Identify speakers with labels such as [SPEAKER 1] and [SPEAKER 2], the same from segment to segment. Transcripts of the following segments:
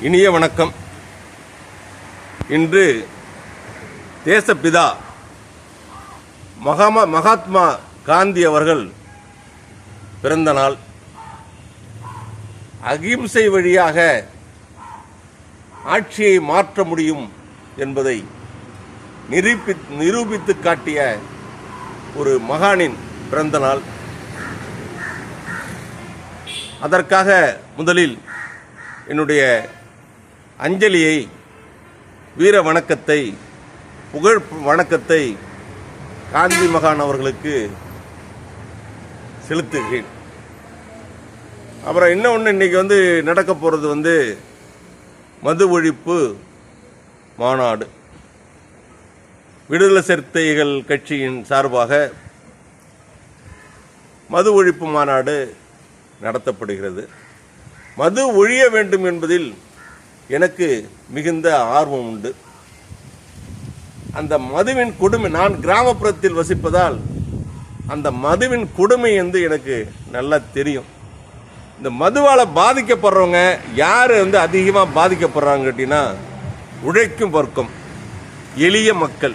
[SPEAKER 1] இனிய வணக்கம். இன்று தேசப்பிதா மகாமா மகாத்மா காந்தி அவர்கள் பிறந்த நாள். அகிம்சை வழியாக ஆட்சியை மாற்ற முடியும் என்பதை நிரூபி நிரூபித்து காட்டிய ஒரு மகானின் பிறந்த நாள். அதற்காக முதலில் என்னுடைய அஞ்சலியை வீர வணக்கத்தை புகழ் வணக்கத்தை காந்தி மகான் அவர்களுக்கு செலுத்துகிறேன். அப்புறம் இன்னொன்று இன்னைக்கு வந்து நடக்க போகிறது வந்து மது ஒழிப்பு மாநாடு. விடுதலை சிறுத்தைகள் கட்சியின் சார்பாக மது ஒழிப்பு மாநாடு நடத்தப்படுகிறது. மது ஒழிய வேண்டும் என்பதில் எனக்கு மிகுந்த ஆர்வம் உண்டு. அந்த மதுவின் கொடுமை நான் கிராமப்புறத்தில் வசிப்பதால் அந்த மதுவின் கொடுமை வந்து எனக்கு நல்லா தெரியும். இந்த மதுவால் பாதிக்கப்படுறவங்க யார் வந்து அதிகமாக பாதிக்கப்படுறாங்க கேட்டிங்கன்னா உழைக்கும் வர்க்கம் எளிய மக்கள்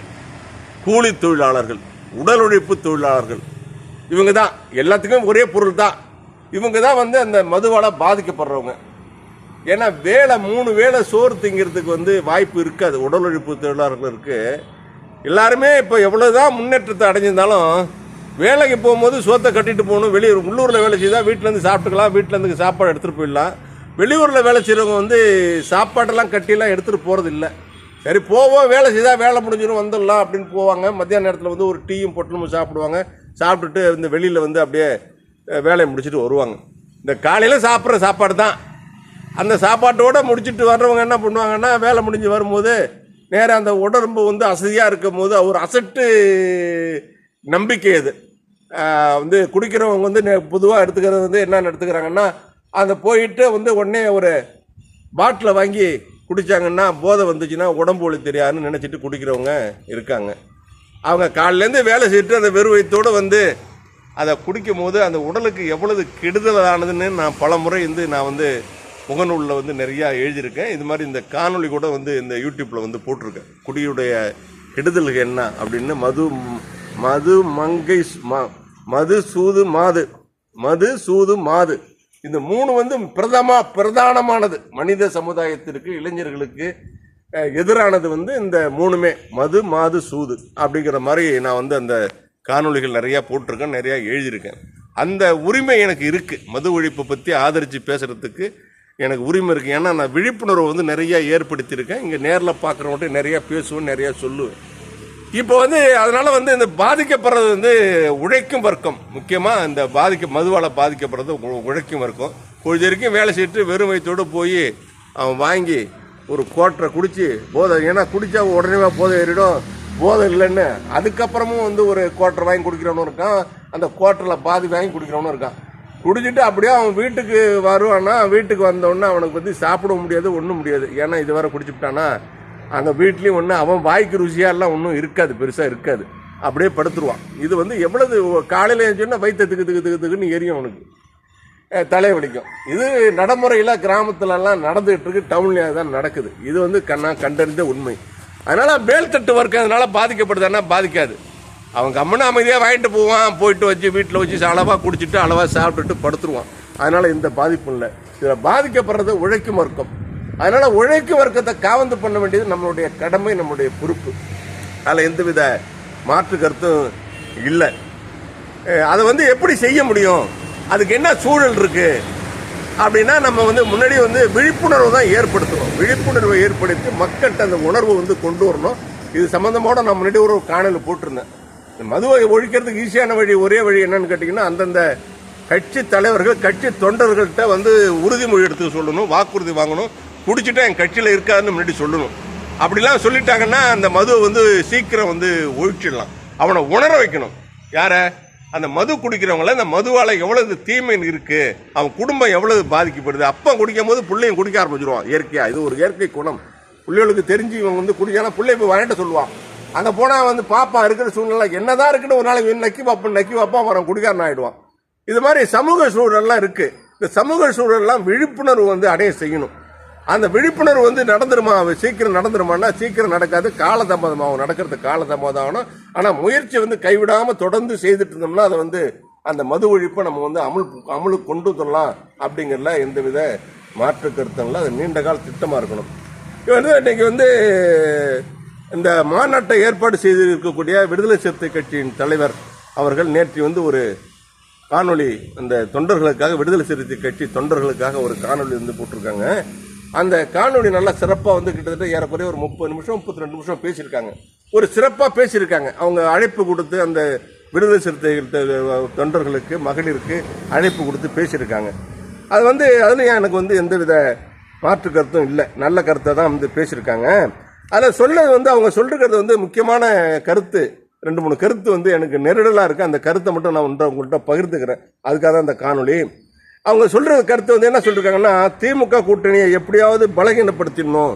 [SPEAKER 1] கூலி தொழிலாளர்கள் உடல் உழைப்பு தொழிலாளர்கள். இவங்க தான் எல்லாத்துக்கும் ஒரே பொருள் தான் இவங்க தான் வந்து அந்த மதுவால் பாதிக்கப்படுறவங்க. ஏன்னா வேலை மூணு வேளை சோறு திங்கிறதுக்கு வந்து வாய்ப்பு இருக்காது. உடல் உழைப்பு தொழிலாளர்களுக்கு எல்லாருமே இப்போ எவ்வளோதான் முன்னேற்றத்தை அடைஞ்சிருந்தாலும் வேலைக்கு போகும்போது சோத்தை கட்டிட்டு போகணும். வெளியூர் உள்ளூரில் வேலை செய்தால் வீட்டிலேருந்து சாப்பிட்டுக்கலாம் வீட்டிலேருந்து சாப்பாடு எடுத்துகிட்டு போயிடலாம். வெளியூரில் வேலை செய்கிறவங்க வந்து சாப்பாடெல்லாம் கட்டிலாம் எடுத்துகிட்டு போகிறது இல்லை சரி போவோம் வேலை செய்தால் வேலை முடிஞ்சிடும் வந்துடலாம் அப்படின்னு போவாங்க. மத்தியான நேரத்தில் வந்து ஒரு டீயும் பொட்டலும் சாப்பிடுவாங்க. சாப்பிட்டுட்டு இந்த வெளியில் வந்து அப்படியே வேலையை முடிச்சுட்டு வருவாங்க. இந்த காலையில் சாப்பிட்ற சாப்பாடு தான் அந்த சாப்பாட்டோட முடிச்சுட்டு வர்றவங்க என்ன பண்ணுவாங்கன்னா வேலை முடிஞ்சு வரும்போது நேராக அந்த உடம்பு வந்து அசதியாக இருக்கும் போது ஒரு அசட்டு நம்பிக்கை அது. வந்து குடிக்கிறவங்க வந்து பொதுவாக எடுத்துக்கிறது வந்து என்னென்ன எடுத்துக்கிறாங்கன்னா அந்த போயிட்டு வந்து உடனே ஒரு பாட்டிலை வாங்கி குடித்தாங்கன்னா போதை வந்துச்சுன்னா உடம்பு ஒளி தெரியாதுன்னு நினச்சிட்டு குடிக்கிறவங்க இருக்காங்க. அவங்க காலிலேருந்து வேலை செய்துட்டு அந்த வெறுவயத்தோடு வந்து அதை குடிக்கும் போது அந்த உடலுக்கு எவ்வளவு கெடுதலானதுன்னு நான் பல முறை வந்து நான் வந்து முகநூலில் வந்து நிறையா எழுதியிருக்கேன். இது மாதிரி இந்த காணொளி கூட வந்து இந்த யூடியூப்பில் வந்து போட்டிருக்கேன். குடியுடைய கெடுதல்கள் என்ன அப்படின்னு மது மது மங்கை ம- மது சூது மாது மது சூது மாது. இந்த மூணு வந்து பிரதமா பிரதானமானது. மனித சமுதாயத்திற்கு இளைஞர்களுக்கு எதிரானது வந்து இந்த மூணுமே. மது மாது சூது அப்படிங்கிற மாதிரி நான் வந்து அந்த காணொலிகள் நிறையா போட்டிருக்கேன் நிறையா எழுதியிருக்கேன். அந்த உரிமை எனக்கு இருக்குது மது ஒழிப்பை பற்றி ஆதரித்து பேசுகிறதுக்கு எனக்கு உரிமை இருக்குது ஏன்னா நான் விழிப்புணர்வு வந்து நிறையா ஏற்படுத்தியிருக்கேன். இங்கே நேரில் பார்க்குறவங்கள்ட்ட நிறையா பேசுவேன் நிறையா சொல்லுவேன். இப்போ வந்து அதனால் வந்து இந்த பாதிக்கப்படுறது வந்து உழைக்கும் வர்க்கம். முக்கியமாக இந்த பாதிக்க மதுவால் பாதிக்கப்படுறது உழைக்கும் வர்க்கம். கொஞ்சம் வரைக்கும் வேலை செய்துட்டு வெறும் வயிற்றோடு போய் அவன் வாங்கி ஒரு கோட்டரை குடித்து போதை ஏன்னா குடித்தா உடனே போதை ஏறிடும். போதை இல்லைன்னு அதுக்கப்புறமும் வந்து ஒரு கோட்டரை வாங்கி குடிக்கிறவனும் இருக்கான். அந்த கோட்டரில் பாதி வாங்கி குடிக்கிறவனும் இருக்கான். குடிச்சிட்டு அப்படியே அவன் வீட்டுக்கு வருவான்னா வீட்டுக்கு வந்தோடனே அவனுக்கு வந்து சாப்பிட முடியாது ஒன்றும் முடியாது. ஏன்னா இது வரை குடிச்சுட்டானா அங்கே வீட்லேயும் ஒன்று அவன் வாய்க்கு ருசியாலாம் ஒன்றும் இருக்காது பெருசாக இருக்காது. அப்படியே படுத்துருவான். இது வந்து எவ்வளவு காலையில் எழுந்தோன்னா வயிற்று திக்கு திக்கு திக்கு திக்குன்னு எரியும் அவனுக்கு. தலையை வலிக்கும். இது நடைமுறையில் கிராமத்துலலாம் நடந்துகிட்டு இருக்கு டவுன்லேயே தான் நடக்குது. இது வந்து கண்ணா கண்டறிந்த உண்மை. அதனால் மேல்தட்டு வர்க்கம் அதனால பாதிக்கப்படுதுன்னா பாதிக்காது. அவன் கம்மனு அமைதியாக வாங்கிட்டு போவான். போயிட்டு வச்சு வீட்டில் வச்சு அளவாக குடிச்சிட்டு அளவாக சாப்பிட்டுட்டு படுத்துருவான். அதனால் எந்த பாதிப்பும் இல்லை. இதில் பாதிக்கப்படுறது உழைக்கும் வர்க்கம். அதனால் உழைக்கும் வர்க்கத்தை காவந்து பண்ண வேண்டியது நம்மளுடைய கடமை நம்மளுடைய பொறுப்பு. அதில் எந்தவித மாற்று கருத்தும் இல்லை. அதை வந்து எப்படி செய்ய முடியும்? அதுக்கு என்ன சூழல் இருக்குது அப்படின்னா நம்ம வந்து முன்னாடி வந்து விழிப்புணர்வு தான் ஏற்படுத்தணும் விழிப்புணர்வை ஏற்படுத்தி மக்கள்கிட்ட அந்த உணர்வை வந்து கொண்டு வரணும். இது சம்பந்தமோட நான் முன்னாடி ஒரு காணொலி போட்டிருந்தேன். மதுவை ஒழிக்கிறதுக்கு ஈஸியான வழி ஒரே வழி என்னன்னு கேட்டிங்கன்னா அந்தந்த கட்சி தலைவர்கள் கட்சி தொண்டர்கள்ட்ட வந்து உறுதிமொழி எடுத்து சொல்லணும் வாக்குறுதி வாங்கணும். குடிச்சிட்டா என் கட்சியில் இருக்காதுன்னு முன்னாடி சொல்லணும். அப்படிலாம் சொல்லிட்டாங்கன்னா அந்த மதுவை வந்து சீக்கிரம் வந்து ஒழிச்சிடலாம். அவனை உணர வைக்கணும். யார? அந்த மது குடிக்கிறவங்கள அந்த மதுவால் எவ்வளவு தீமை இருக்கு அவன் குடும்பம் எவ்வளவு பாதிக்கப்படுது அப்போ குடிக்கும் போது பிள்ளையும் குடிக்க ஆரம்பிச்சிருவான். இயற்கையா இது ஒரு இயற்கை குணம். பிள்ளைகளுக்கு தெரிஞ்சு இவன் வந்து குடிக்கலாம் பிள்ளை போய் வாங்கிட்டு சொல்லுவான். அங்கே போனால் வந்து பாப்பா இருக்கிற சூழ்நிலை என்னதான் இருக்குன்னு ஒரு நாளைக்கு நக்கி பார்ப்போம் நக்கி பார்ப்பான் அவன் குடிக்காரன் ஆகிடுவான் இது மாதிரி சமூக சூழல்லாம் இருக்குது இந்த சமூக சூழல்லாம் விழிப்புணர்வு வந்து அடைய செய்யணும். அந்த விழிப்புணர்வு வந்து நடந்துருமா? சீக்கிரம் நடந்துருமானா சீக்கிரம் நடக்காது. காலதாமதமாகும். நடக்கிறது காலதாமதம் ஆகணும். ஆனால் முயற்சி வந்து கைவிடாமல் தொடர்ந்து செய்துட்டு இருந்தோம்னா அதை வந்து அந்த மது ஒழிப்பை நம்ம வந்து அமுல் அமலுக்கு கொண்டு வரலாம் அப்படிங்கிறதுல எந்தவித மாற்று கருத்தும் அது நீண்ட கால திட்டமாக இருக்கணும். இது வந்து இன்றைக்கி வந்து இந்த மாநாட்டை ஏற்பாடு செய்து இருக்கக்கூடிய விடுதலை சிறுத்தை கட்சியின் தலைவர் அவர்கள் நேற்று வந்து ஒரு காணொளி அந்த தொண்டர்களுக்காக விடுதலை சிறுத்தை கட்சி தொண்டர்களுக்காக ஒரு காணொளி வந்து போட்டிருக்காங்க. அந்த காணொளி நல்லா சிறப்பாக வந்து கிட்டத்தட்ட ஏறக்குறைய ஒரு முப்பது நிமிஷம் முப்பத்தி ரெண்டு நிமிஷம் பேசியிருக்காங்க. ஒரு சிறப்பாக பேசியிருக்காங்க. அவங்க அழைப்பு கொடுத்து அந்த விடுதலை சிறுத்தைகள் தொண்டர்களுக்கு மகளிருக்கு அழைப்பு கொடுத்து பேசியிருக்காங்க. அது வந்து அதுலேயும் எனக்கு வந்து எந்தவித மாற்று கருத்தும் இல்லை. நல்ல கருத்தை தான் வந்து பேசியிருக்காங்க. அதில் சொல்றது வந்து அவங்க சொல்றது வந்து முக்கியமான கருத்து. ரெண்டு மூணு கருத்து வந்து எனக்கு நெருடலாக இருக்குது அந்த கருத்தை மட்டும் நான் ஒன்றை உங்கள்கிட்ட பகிர்ந்துக்கிறேன். அதுக்காக தான் அந்த காணொளி. அவங்க சொல்கிற கருத்து வந்து என்ன சொல்லியிருக்காங்கன்னா திமுக கூட்டணியை எப்படியாவது பலகீனப்படுத்திடணும்.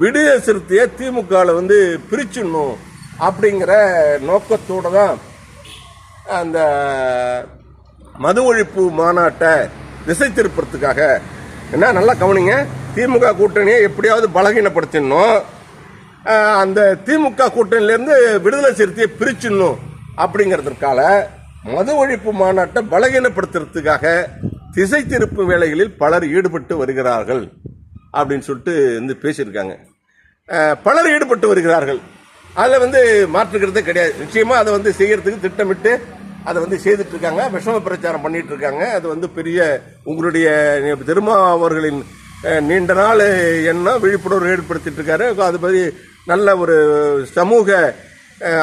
[SPEAKER 1] விடுதலை சிறுத்தையை திமுகவில் வந்து பிரிச்சிடணும் அப்படிங்கிற நோக்கத்தோட தான் அந்த மது ஒழிப்பு மாநாட்டை திசை திருப்பறதுக்காக என்ன நல்லா கவனிங்க. திமுக கூட்டணியை எப்படியாவது பலகீனப்படுத்திடணும். அந்த திமுக கூட்டணியிலேருந்து விடுதலை சிறுத்தையை பிரிச்சிடணும் அப்படிங்கிறதுக்கால மது ஒழிப்பு மாநாட்டை பலகீனப்படுத்துறதுக்காக திசை திருப்பு வேலைகளில் பலர் ஈடுபட்டு வருகிறார்கள் அப்படின்னு சொல்லிட்டு வந்து பேசியிருக்காங்க. பலர் ஈடுபட்டு வருகிறார்கள். அதில் வந்து மாற்றுக்கிறதே கிடையாது. நிச்சயமாக அதை வந்து செய்யறதுக்கு திட்டமிட்டு அதை வந்து செய்துட்டு இருக்காங்க விஷம பிரச்சாரம் பண்ணிட்டு இருக்காங்க அது வந்து பெரிய உங்களுடைய திருமாவர்களின் நீண்ட நாள் எண்ணம் விழிப்புணர்வு ஏற்படுத்திட்டு இருக்காரு அது மாதிரி நல்ல ஒரு சமூக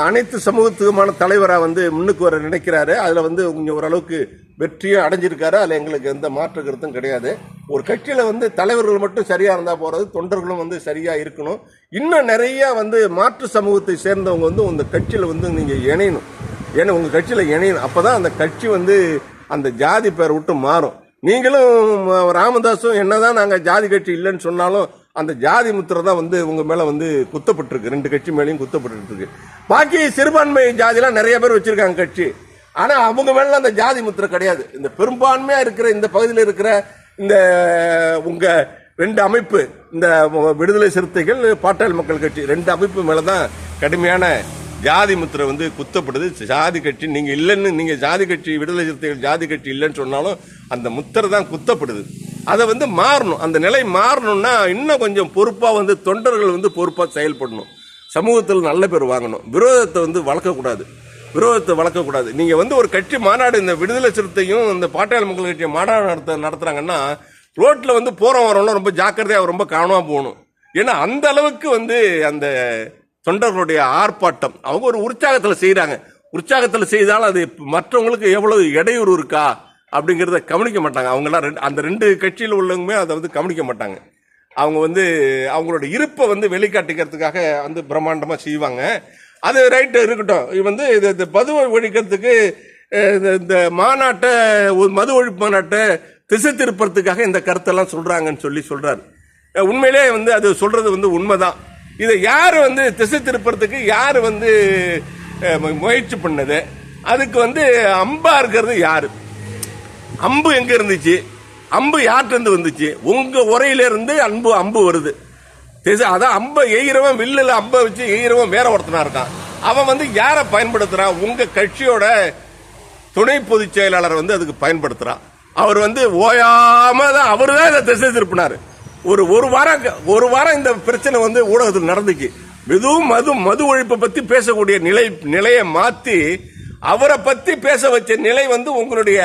[SPEAKER 1] அனைத்து சமூகத்துக்குமான தலைவராக வந்து முன்னுக்கு வர நினைக்கிறாரு. அதில் வந்து கொஞ்சம் ஓரளவுக்கு வெற்றியும் அடைஞ்சிருக்காரு. அதில் எங்களுக்கு எந்த மாற்று கருத்தும் கிடையாது. ஒரு கட்சியில் வந்து தலைவர்கள் மட்டும் சரியாக இருந்தால் போகிறது தொண்டர்களும் வந்து சரியாக இருக்கணும். இன்னும் நிறைய வந்து மாற்று சமூகத்தை சேர்ந்தவங்க வந்து இந்த கட்சியில் வந்து நீங்கள் இணையணும். ஏன்னா உங்கள் கட்சியில் இணையணும். அப்போ தான் அந்த கட்சி வந்து அந்த ஜாதி பேரை விட்டு மாறும். நீங்களும் ராமதாஸும் என்னதான் நாங்கள் ஜாதி கட்சி இல்லைன்னு சொன்னாலும் அந்த ஜாதி முத்திரை தான் வந்து உங்க மேல வந்து குத்தப்பட்டிருக்கு. ரெண்டு கட்சி மேலேயும் குத்தப்பட்டு இருக்கு பாக்கி சிறுபான்மை ஜாதிலாம் நிறைய பேர் வச்சிருக்காங்க கட்சி. ஆனா அவங்க மேல அந்த ஜாதி முத்திரை கிடையாது. இந்த பெரும்பான்மையா இருக்கிற இந்த பகுதியில் இருக்கிற இந்த உங்க ரெண்டு அமைப்பு இந்த விடுதலை சிறுத்தைகள் பாட்டாளி மக்கள் கட்சி ரெண்டு அமைப்பு மேல தான் கடுமையான ஜாதி முத்திரை வந்து குத்தப்படுது. ஜாதி கட்சி நீங்க இல்லைன்னு நீங்க ஜாதி கட்சி விடுதலை சிறுத்தைகள் ஜாதி கட்சி இல்லைன்னு சொன்னாலும் அந்த முத்திரை தான் குத்தப்படுது. அதை வந்து மாறணும். அந்த நிலை மாறணும்னா இன்னும் கொஞ்சம் பொறுப்பாக வந்து தொண்டர்கள் வந்து பொறுப்பாக செயல்படணும். சமூகத்தில் நல்ல பேர் வாங்கணும். விரோதத்தை வந்து வளர்க்கக்கூடாது. விரோதத்தை வளர்க்கக்கூடாது. நீங்கள் வந்து ஒரு கட்சி மாநாடு இந்த விடுதலை சிறுத்தையும் இந்த பாட்டாளி மக்கள் கட்சியை மாநாடு நடத்த நடத்துகிறாங்கன்னா ரோட்டில் வந்து போகிறோம் வரோம்னா ரொம்ப ஜாக்கிரதையாக ரொம்ப காணமாக போகணும். ஏன்னா அந்த அளவுக்கு வந்து அந்த தொண்டர்களுடைய ஆர்ப்பாட்டம். அவங்க ஒரு உற்சாகத்தில் செய்கிறாங்க உற்சாகத்தில் செய்தாலும் அது மற்றவங்களுக்கு எவ்வளவு இடையூறு இருக்கா? அப்படிங்கிறத கவனிக்க மாட்டாங்க. அவங்கெல்லாம் ரெண்டு அந்த ரெண்டு கட்சியில் உள்ளவங்களுமே அதை வந்து கவனிக்க மாட்டாங்க. அவங்க வந்து அவங்களோட இருப்பை வந்து வெளிக்காட்டிக்கிறதுக்காக வந்து பிரம்மாண்டமாக செய்வாங்க. அது ரைட்டு இருக்கட்டும். இது வந்து இது இந்த மது ஒழிக்கிறதுக்கு இந்த- இந்த மாநாட்டை ஒரு மது ஒழிப்பு மாநாட்டை திசை திருப்பறதுக்காக இந்த கருத்தெல்லாம் சொல்கிறாங்கன்னு சொல்லி சொல்கிறார் உண்மையிலே வந்து அது சொல்கிறது வந்து உண்மைதான். இதை யார் வந்து திசை திருப்பறதுக்கு யார் வந்து முயற்சி பண்ணது? அதுக்கு வந்து அம்பா இருக்கிறது யாரு? அம்பு எங்க இருந்துச்சு? அம்பு யார்கிட்ட வந்துச்சு? உங்க உரையில இருந்து அன்பு அம்பு வருது. அதான் அம்பை எய்கிறவன் வில்லுல அம்பை வச்சு எய்கிறவன் வேற ஒருத்தனா இருக்கான். அவன் வந்து யாரை பயன்படுத்துறான் உங்க கட்சியோட துணை பொதுச் செயலாளர் வந்து அதுக்கு பயன்படுத்துறான் அவர் வந்து ஓயாம தான் அவர் தான் இதை திசை திருப்பினாரு. ஒரு ஒரு வாரம் ஒரு வாரம் இந்த பிரச்சனை வந்து ஊடகத்தில் நடந்துச்சு. மெதுவும் மது மது ஒழிப்பை பத்தி பேசக்கூடிய நிலை நிலையை மாத்தி அவரை பத்தி பேச வச்ச நிலை வந்து உங்களுடைய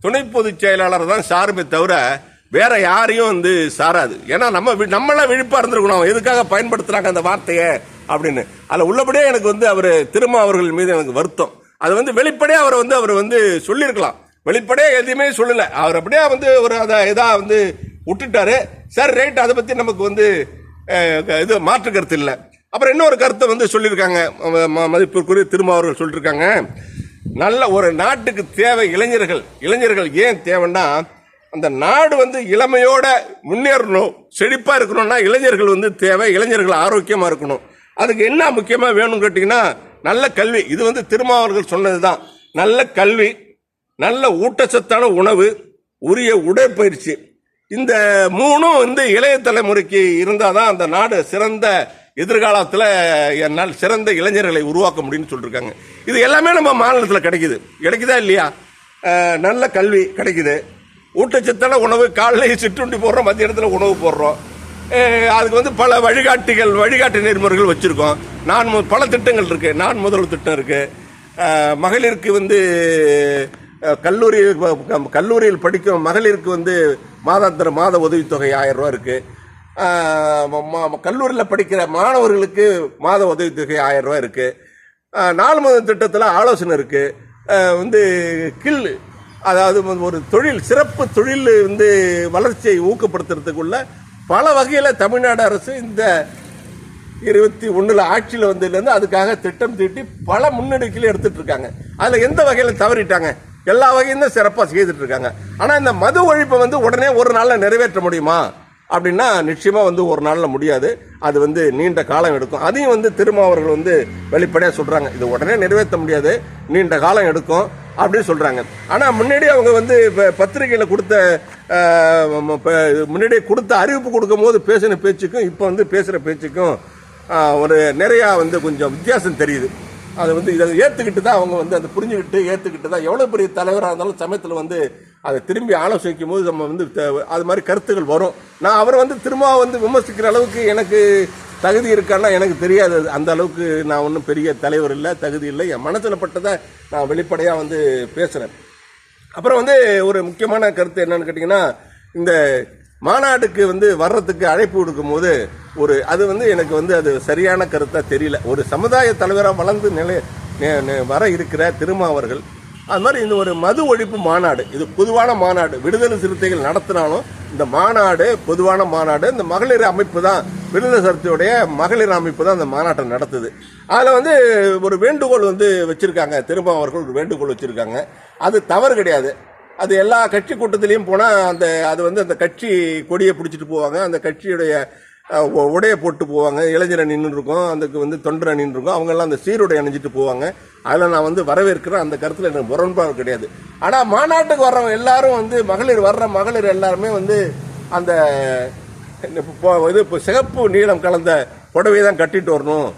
[SPEAKER 1] துணை பொதுச் செயலாளர் தான் சாருமே தவிர வேற யாரையும் வந்து சாராது. ஏன்னா நம்ம வி- நம்மளாம் விழிப்பா இருந்திருக்கணும். எதுக்காக பயன்படுத்துறாங்க அந்த வார்த்தையை அப்படின்னு. அதில் உள்ளபடியே எனக்கு வந்து அவர் திருமா அவர்கள் மீது எனக்கு வருத்தம். அது வந்து வெளிப்படையாக அவர் வந்து அவர் வந்து சொல்லியிருக்கலாம். வெளிப்படையாக எதுவுமே சொல்லலை. அவர் அப்படியே வந்து ஒரு அதை இதாக வந்து விட்டுட்டாரு. சார் ரைட் அதை பற்றி நமக்கு வந்து இது மாற்று கருத்து இல்லை. அப்புறம் இன்னொரு கருத்தை வந்து சொல்லியிருக்காங்க. ம- மதிப்பிற்குரிய திருமா அவர்கள் சொல்லியிருக்காங்க. நல்ல ஒரு நாட்டுக்கு தேவை இளைஞர்கள். இளைஞர்கள் ஏன் தேவைன்னா அந்த நாடு வந்து இளமையோட முன்னேறணும் செழிப்பா இருக்கணும்னா இளைஞர்கள் வந்து தேவை இளைஞர்கள் ஆரோக்கியமா இருக்கணும். அதுக்கு என்ன முக்கியமா வேணும்னு கேட்டிங்கன்னா நல்ல கல்வி. இது வந்து திருமாவர்கள் சொன்னதுதான். நல்ல கல்வி நல்ல ஊட்டச்சத்தான உணவு உரிய உடற்பயிற்சி. இந்த மூணும் வந்து இளைய தலைமுறைக்கு இருந்தால் தான் அந்த நாடு சிறந்த எதிர்காலத்தில் என்னால் சிறந்த இளைஞர்களை உருவாக்க முடியும்னு சொல்லியிருக்காங்க இது எல்லாமே நம்ம மாநிலத்தில் கிடைக்குது. கிடைக்குதா இல்லையா? நல்ல கல்வி கிடைக்குது. ஊட்டச்சத்தான உணவு காலையில் சிற்றுண்டி போடுறோம் மத்திய இடத்துல உணவு போடுறோம். அதுக்கு வந்து பல வழிகாட்டிகள் வழிகாட்டு நெறிமுறைகள் வச்சுருக்கோம். நான் மு- பல திட்டங்கள் இருக்குது நான் முதல்வர் திட்டம் இருக்குது மகளிருக்கு வந்து கல்லூரியில் கல்லூரியில் படிக்கும் மகளிருக்கு வந்து மாதாந்திர மாத உதவித்தொகை ஆயிரம் ரூபா இருக்குது கல்லூரியில் படிக்கிற மாணவர்களுக்கு மாத உதவித்தொகை ஆயிரம் ரூபா இருக்குது நாலு மாத திட்டத்தில் ஆலோசனை இருக்குது வந்து கில் அதாவது ஒரு தொழில் சிறப்பு தொழில் வந்து வளர்ச்சியை ஊக்கப்படுத்துறதுக்குள்ள பல வகையில் தமிழ்நாடு அரசு இந்த இருபத்தி ஒன்றில் ஆட்சியில் வந்ததுலேருந்து அதுக்காக திட்டம் தீட்டி பல முன்னெடுக்கைகள் எடுத்துகிட்டு இருக்காங்க. அதில் எந்த வகையில் தவறிட்டாங்க? எல்லா வகையும் தான் சிறப்பாக செய்துட்டு இருக்காங்க. ஆனால் இந்த மது ஒழிப்பை வந்து உடனே ஒரு நாளில் நிறைவேற்ற முடியுமா? அப்படின்னா நிச்சயமாக வந்து ஒரு நாளில் முடியாது. அது வந்து நீண்ட காலம் எடுக்கும். அதையும் வந்து திருமாவர்கள் வந்து வெளிப்படையாக சொல்கிறாங்க இது உடனே நிறைவேற்ற முடியாது. நீண்ட காலம் எடுக்கும் அப்படின்னு சொல்கிறாங்க ஆனால் முன்னாடி அவங்க வந்து இப்போ பத்திரிகையில் கொடுத்த முன்னாடியே கொடுத்த அறிவிப்பு கொடுக்கும் போது பேசின பேச்சுக்கும் இப்போ வந்து பேசுகிற பேச்சுக்கும் ஒரு நிறையா வந்து கொஞ்சம் வித்தியாசம் தெரியுது. அதை வந்து இதை ஏற்றுக்கிட்டு தான் அவங்க வந்து அதை புரிஞ்சுக்கிட்டு ஏற்றுக்கிட்டு தான் எவ்வளோ பெரிய தலைவராக இருந்தாலும் சமயத்தில் வந்து அதை திரும்பி ஆலோசிக்கும் போது நம்ம வந்து அது மாதிரி கருத்துகள் வரும். நான் அவரை வந்து திரும்ப வந்து விமர்சிக்கிற அளவுக்கு எனக்கு தகுதி இருக்கான்னா எனக்கு தெரியாது. அது. அந்த அளவுக்கு நான் ஒன்றும் பெரிய தலைவர் இல்லை தகுதி இல்லை. என் மனசில் பட்டதை நான் வெளிப்படையாக வந்து பேசுகிறேன் அப்புறம் வந்து ஒரு முக்கியமான கருத்து என்னன்னு கேட்டிங்கன்னா இந்த மாநாட்டுக்கு வந்து வர்றதுக்கு அழைப்பு கொடுக்கும்போது ஒரு அது வந்து எனக்கு வந்து அது சரியான கருத்தாக தெரியல. ஒரு சமுதாய தலைவராக வளர்ந்து நிலை வர இருக்கிற திருமாவர்கள் அது மாதிரி இந்த ஒரு மது ஒழிப்பு மாநாடு இது பொதுவான மாநாடு விடுதலை சிறுத்தைகள் நடத்தினாலும் இந்த மாநாடு பொதுவான மாநாடு இந்த மகளிர் அமைப்பு தான் விடுதலை சிறுத்தையுடைய மகளிர் அமைப்பு தான் இந்த மாநாட்டை நடத்துது. அதில் வந்து ஒரு வேண்டுகோள் வந்து வச்சுருக்காங்க திரும்ப திருமாவர்கள் ஒரு வேண்டுகோள் வச்சுருக்காங்க. அது தவறு கிடையாது. அது எல்லா கட்சி கூட்டத்திலையும் போனால் அந்த அது வந்து அந்த கட்சி கொடியை பிடிச்சிட்டு போவாங்க. அந்த கட்சியுடைய உடையை போட்டு போவாங்க. இளைஞர் அணின்னு இருக்கும் அதுக்கு வந்து தொண்டர் அணின்னு இருக்கும் அவங்கெல்லாம் அந்த சீருடை அணிஞ்சிட்டு போவாங்க. அதில் நான் வந்து வரவேற்கிறேன். அந்த கருத்தில் எனக்கு முரண்பாடு கிடையாது. ஆனால் மாநாட்டுக்கு வர்றவங்க எல்லாரும் வந்து மகளிர் வர்ற மகளிர் எல்லாருமே வந்து அந்த இப்போ இது இப்போ சிகப்பு நீளம் கலந்த புடவை தான் கட்டிட்டு வரணும்.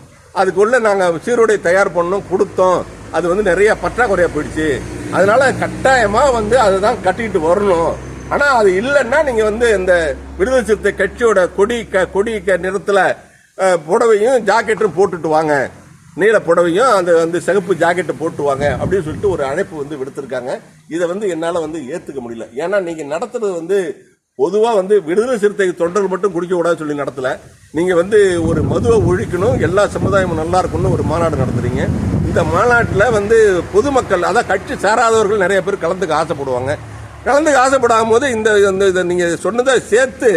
[SPEAKER 1] அதுக்குள்ளே நாங்கள் சீருடை தயார் பண்ணோம் கொடுத்தோம். அது வந்து நிறைய பற்றாக்குறையாக போயிடுச்சு. அதனால கட்டாயமாக வந்து அதை தான் கட்டிட்டு வரணும். ஆனா அது இல்லைன்னா நீங்க வந்து இந்த விடுதலை சிறுத்தை கட்சியோட கொடி க கொடி க நிறத்துல புடவையும் ஜாக்கெட்டும் போட்டுட்டு வாங்க. நீல புடவையும் அந்த வந்து சிகப்பு ஜாக்கெட்டை போட்டுவாங்க அப்படின்னு சொல்லிட்டு ஒரு அழைப்பு வந்து விடுத்திருக்காங்க. இதை வந்து என்னால் வந்து ஏற்றுக்க முடியல. ஏன்னா நீங்கள் நடத்துறது வந்து பொதுவாக வந்து விடுதலை சிறுத்தை தொண்டர்கள் மட்டும் குடிக்க கூடாது சொல்லி நடத்தலை. நீங்கள் வந்து ஒரு மதுவை ஒழிக்கணும் எல்லா சமுதாயமும் நல்லா இருக்கணும்னு ஒரு மாநாடு நடத்துறீங்க. இந்த மாநாட்டில் வந்து பொதுமக்கள் அதான் கட்சி சாராதவர்கள் நிறைய பேர் கலந்துக்க ஆசைப்படுவாங்க. கலந்துக்க ஆசைப்படாம போது இந்த இந்த இதை நீங்கள் சொன்னதை சேர்த்து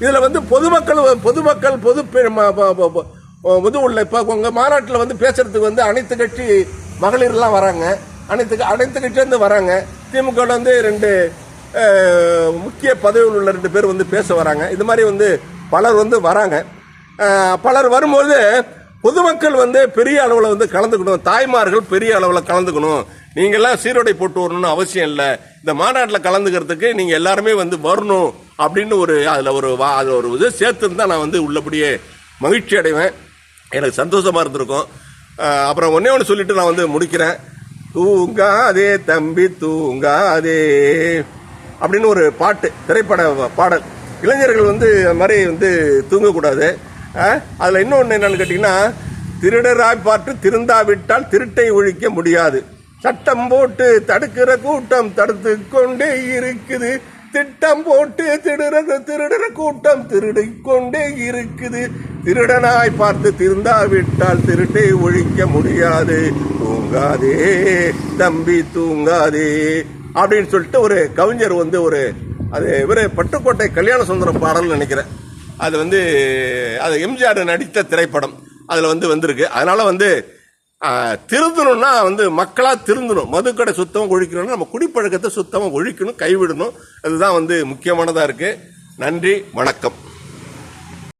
[SPEAKER 1] இதில் வந்து பொதுமக்கள் பொதுமக்கள் பொது பெ- ம- இது உள்ள இப்போ உங்கள் மாநாட்டில் வந்து பேசுகிறதுக்கு வந்து அனைத்து கட்சி மகளிர்லாம் வராங்க. அனைத்து அனைத்து கட்சியிலேருந்து வராங்க. திமுக வந்து ரெண்டு முக்கிய பதவியில் உள்ள ரெண்டு பேர் வந்து பேச வராங்க. இது மாதிரி வந்து பலர் வந்து வராங்க. பலர் வரும்போது பொதுமக்கள் வந்து பெரிய அளவில் வந்து கலந்துக்கணும். தாய்மார்கள் பெரிய அளவில் கலந்துக்கணும். நீங்கள்லாம் சீருடை போட்டு வரணும்னு அவசியம் இல்லை. இந்த மாநாட்டில் கலந்துக்கிறதுக்கு நீங்கள் எல்லாருமே வந்து வரணும் அப்படின்னு ஒரு அதில் ஒரு வா அதில் ஒரு இது சேர்த்துன்னு நான் வந்து உள்ளபடியே மகிழ்ச்சி அடைவேன். எனக்கு சந்தோஷமாக இருந்திருக்கும். அப்புறம் ஒன்னே ஒன்று சொல்லிட்டு நான் வந்து முடிக்கிறேன். தூங்காதே தம்பி தூங்காதே அப்படின்னு ஒரு பாட்டு திரைப்பட பாடல். இளைஞர்கள் வந்து அது மாதிரி வந்து தூங்கக்கூடாது. அதில் இன்னொன்று என்னென்னு கேட்டிங்கன்னா திருடராய் பார்த்து திருந்தாவிட்டால் திருட்டை ஒழிக்க முடியாது. சட்டம் போட்டு தடுக்கிற கூட்டம் தடுத்து கொண்டே இருக்குது. திட்டம் போட்டு திருடுற திருடுற கூட்டம் திருடிக்கொண்டே இருக்குது. திருடனாய் பார்த்து திருந்தாவிட்டால் திருட்டை ஒழிக்க முடியாது. தூங்காதே தம்பி தூங்காதே. அப்படின்னு சொல்லிட்டு ஒரு கவிஞர் வந்து ஒரு அது இவரு பட்டுக்கோட்டை கல்யாண சுந்தரம் பாடல்னு நினைக்கிறேன். அது வந்து அது எம்ஜிஆர் நடித்த திரைப்படம். அதில் வந்து வந்திருக்கு. அதனால வந்து திருந்தணும்னா வந்து மக்களாக திருந்தணும். மதுக்கடை சுத்தமாக ஒழிக்கணும்னா நம்ம குடிப்பழக்கத்தை சுத்தமாக ஒழிக்கணும் கைவிடணும். அதுதான் வந்து முக்கியமானதாக இருக்குது நன்றி வணக்கம்.